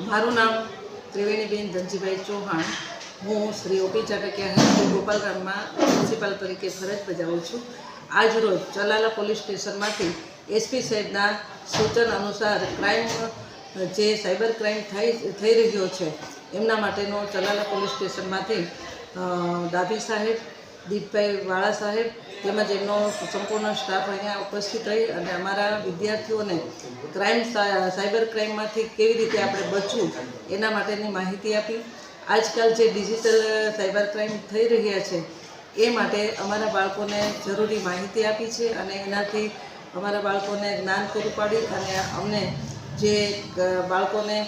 મારું નામ ત્રિવેણીબેન ધનજીભાઈ ચૌહાણ. હું Shri OP Chatakiya high school ગોપાલગામમાં principal તરીકે ફરજ બજાવું છું. આજ રોજ ચલાલા પોલીસ સ્ટેશનમાંથી એસપી સાહેબના સૂચન અનુસાર ક્રાઇમ જે સાયબર ક્રાઇમ થઈ થઈ રહ્યો છે, એમના માટેનો ચલાલા પોલીસ સ્ટેશનમાંથી દાભી સાહેબ દીપભાઈ વાળા સાહેબ તેમજ એમનો સંપૂર્ણ સ્ટાફ અહીંયા ઉપસ્થિત રહી અને અમારા વિદ્યાર્થીઓને ક્રાઇમ સાયબર ક્રાઇમમાંથી કેવી રીતે આપણે બચવું એના માટેની માહિતી આપી. આજકાલ જે ડિજિટલ સાયબર ક્રાઇમ થઈ રહ્યા છે, એ માટે અમારા બાળકોને જરૂરી માહિતી આપી છે અને એનાથી અમારા બાળકોને જ્ઞાન પૂરું પાડી અને અમને જે બાળકોને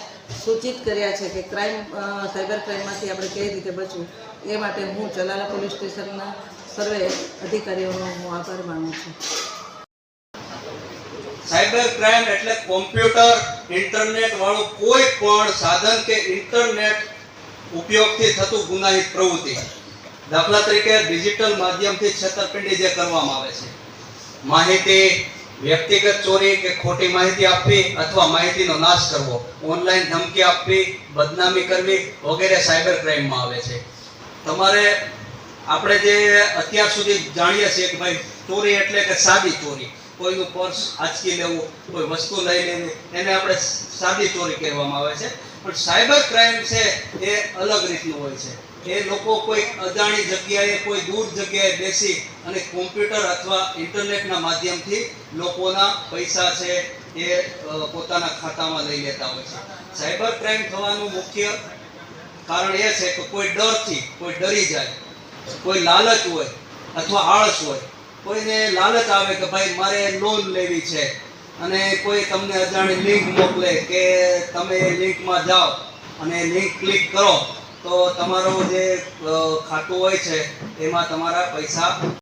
સૂચિત કર્યા છે કે ક્રાઇમ સાયબર ક્રાઇમમાંથી આપણે કેવી રીતે બચવું, એ માટે હું ચલાલા પોલીસ સ્ટેશનના સર્વે અધિકારીઓનો હું આભાર માનું છું. સાયબર ક્રાઇમ એટલે કોમ્પ્યુટર, ઇન્ટરનેટ વાળું કોઈ પણ સાધન કે ઇન્ટરનેટ ઉપયોગથી થતું ગુનાહિત પ્રવૃત્તિ. દાખલા તરીકે ડિજિટલ માધ્યમથી છેતરપિંડી જે કરવામાં આવે છે. માહિતી વ્યક્તિગત ચોરી કે ખોટી માહિતી આપવી અથવા માહિતીનો નાશ કરવો, ઓનલાઈન ધમકી આપવી, બદનામી કરવી વગેરે સાયબર ક્રાઇમમાં આવે છે. તમારે આપણે જે અત્યાર સુધી જાણીએ છીએ કે ભાઈ ચોરી એટલે કે સાદી ચોરી, કોઈનું પર્સ આંચકી લેવું, કોઈ વસ્તુ લઈ લેવી, એને આપણે સાદી ચોરી કહેવામાં આવે છે. પણ સાયબર ક્રાઇમ છે એ અલગ રીતનું હોય છે. એ લોકો કોઈ અજાણી જગ્યાએ, કોઈ દૂર જગ્યાએ બેસી અને કોમ્પ્યુટર અથવા ઇન્ટરનેટના માધ્યમથી લોકોના પૈસા છે એ પોતાના ખાતામાં લઈ લેતા હોય છે. સાયબર ક્રાઇમ થવાનું મુખ્ય કારણ એ છે કે કોઈ ડરથી, કોઈ ડરી જાય, કોઈ લાલચ હોય અથવા આળસ હોય, કોઈને લાલચ આવે કે ભાઈ મારે લોન લેવી છે અને કોઈ તમને અજાણી લિંક મોકલે કે તમે લિંકમાં જાઓ અને લિંક ક્લિક કરો, તો તમારું જે ખાતું હોય છે, એમાં તમારા પૈસા